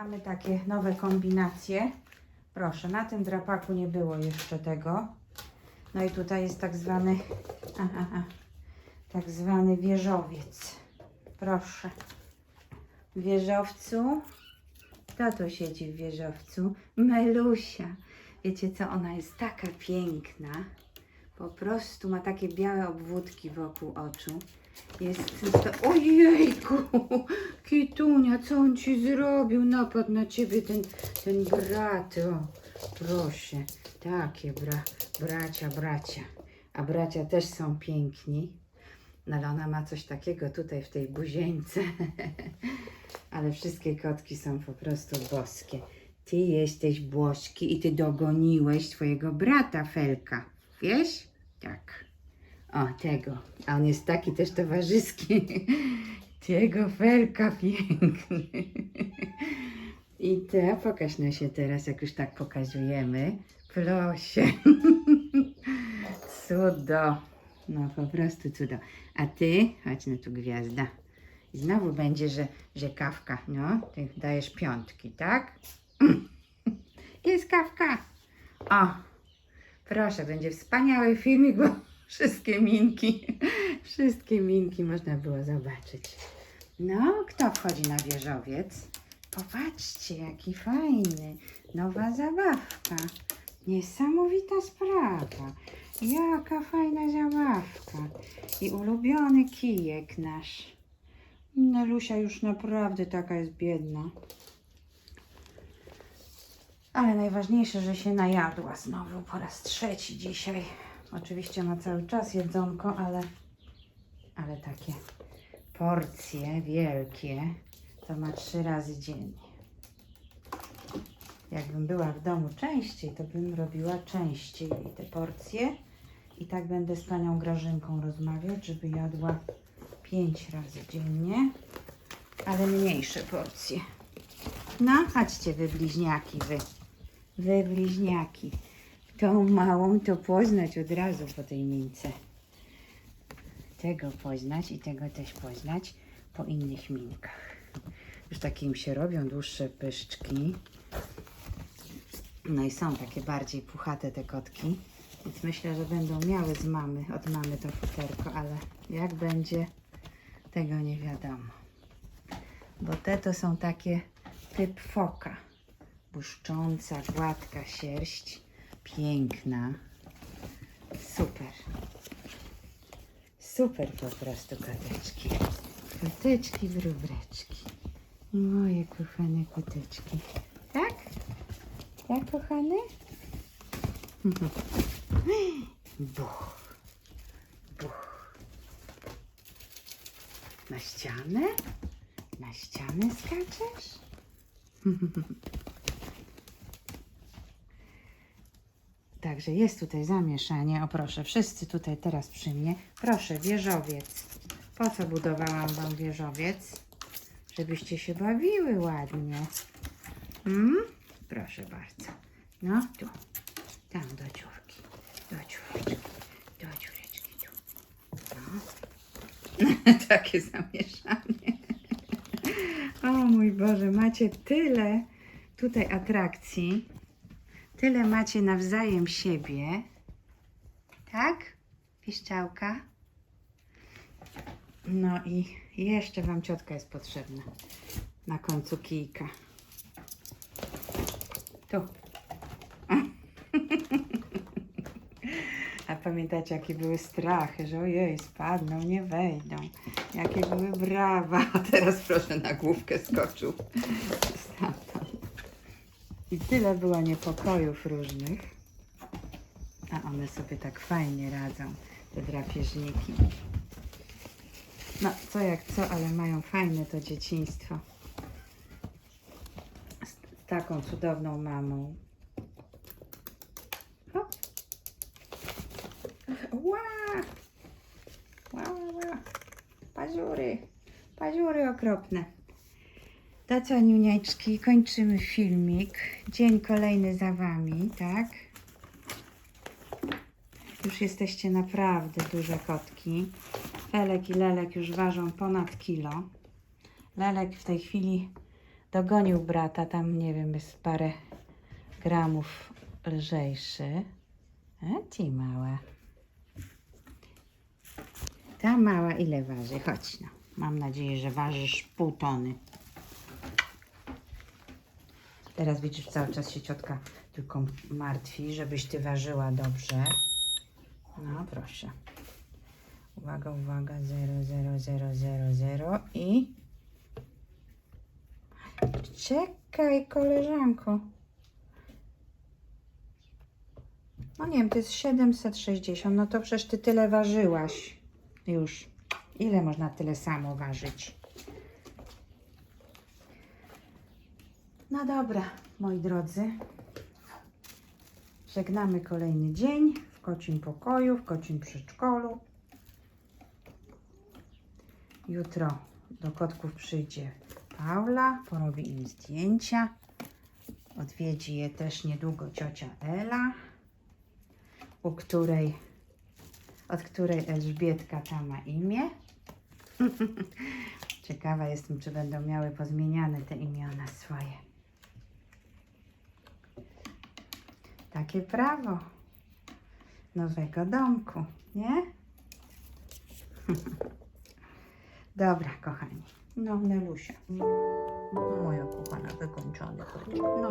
mamy takie nowe kombinacje. Proszę, na tym drapaku nie było jeszcze tego. No i tutaj jest tak zwany, aha, aha, tak zwany wieżowiec. Proszę. W wieżowcu. Kto tu siedzi w wieżowcu? Melusia. Wiecie co, ona jest taka piękna. Po prostu ma takie białe obwódki wokół oczu. Jest to... Ojejku! Kitunia, co on ci zrobił? Napadł na ciebie ten, ten brat. O, proszę. Takie bra, bracia, bracia. A bracia też są piękni. No ale ona ma coś takiego tutaj w tej buzieńce. ale wszystkie kotki są po prostu boskie. Ty jesteś błoski i ty dogoniłeś swojego brata Felka. Wiesz? Tak. O, tego. A on jest taki też towarzyski. Tego Felka piękny. I te, pokaż się teraz, jak już tak pokazujemy. Proszę. Cudo. No po prostu cudo. A ty, chodź na tu gwiazda. I znowu będzie, że, że kawka, no. Ty dajesz piątki, tak? Jest kawka. O, proszę, będzie wspaniały filmik, bo wszystkie minki, wszystkie minki można było zobaczyć. No, kto wchodzi na wieżowiec? Popatrzcie, jaki fajny. Nowa zabawka. Niesamowita sprawa. Jaka fajna zabawka. I ulubiony kijek nasz. Nelusia już naprawdę taka jest biedna. Ale najważniejsze, że się najadła znowu po raz trzeci dzisiaj. Oczywiście ma cały czas jedzonko, ale, ale takie porcje wielkie to ma trzy razy dziennie. Jakbym była w domu częściej, to bym robiła częściej te porcje. I tak będę z panią Grażynką rozmawiać, żeby jadła pięć razy dziennie, ale mniejsze porcje. No, chodźcie wy bliźniaki, wy. Wy bliźniaki. Tą małą to poznać od razu po tej mince. Tego poznać i tego też poznać po innych minkach. Już takie im się robią dłuższe pyszczki. No i są takie bardziej puchate te kotki. Więc myślę, że będą miały z mamy, od mamy to futerko, ale jak będzie, tego nie wiadomo. Bo te to są takie typ foka. Błyszcząca, gładka sierść. Piękna. Super. Super po prostu koteczki. Koteczki, wróbreczki. Moje kochane koteczki. Tak? Tak, kochane? Buch. Buch. Na ścianę? Na ścianę skaczesz? Także jest tutaj zamieszanie. O proszę, wszyscy tutaj teraz przy mnie. Proszę, wieżowiec. Po co budowałam wam wieżowiec? Żebyście się bawiły ładnie. Mm? Proszę bardzo. No, tu. Tam do dziurki. Do dziureczki. Do dziureczki tu. No. Takie zamieszanie. O mój Boże, macie tyle tutaj atrakcji. Tyle macie nawzajem siebie. Tak? Piszczałka? No i jeszcze Wam ciotka jest potrzebna na końcu kijka. Tu. A pamiętacie, jakie były strachy, że ojej, spadną, nie wejdą. Jakie były brawa. A teraz proszę na główkę skoczył. I tyle było niepokojów różnych. A one sobie tak fajnie radzą, te drapieżniki. No, co jak co, ale mają fajne to dzieciństwo. Z, taką cudowną mamą. Hop. Ła! Ła, ła. Paziury. Paziury okropne. To co, niuniaczki, kończymy filmik. Dzień kolejny za Wami, tak? Już jesteście naprawdę duże kotki. Felek i Lelek już ważą ponad kilo. Lelek w tej chwili Dogonił brata, tam nie wiem, jest parę gramów lżejszy. A ci mała. Ta mała ile waży? Chodź no. Mam nadzieję, że ważysz pół tony. Teraz widzisz, cały czas się ciotka tylko martwi, żebyś ty ważyła dobrze. No proszę. Uwaga, uwaga, 0, 0, 0, 0, 0 i... Czekaj, koleżanko. No nie wiem, to jest 760, no to przecież ty tyle ważyłaś już. Ile można tyle samo ważyć? No dobra, moi drodzy. Żegnamy kolejny dzień w kocim pokoju, w kocim przedszkolu. Jutro do kotków przyjdzie Paula, porobi im zdjęcia. Odwiedzi je też niedługo ciocia Ela, u której, od której Elżbietka ta ma imię. Ciekawa jestem, czy będą miały pozmieniane te imiona swoje. Takie prawo nowego domku, nie? Dobra, kochani. No, Nelusia. Moja kochana, wykończony. No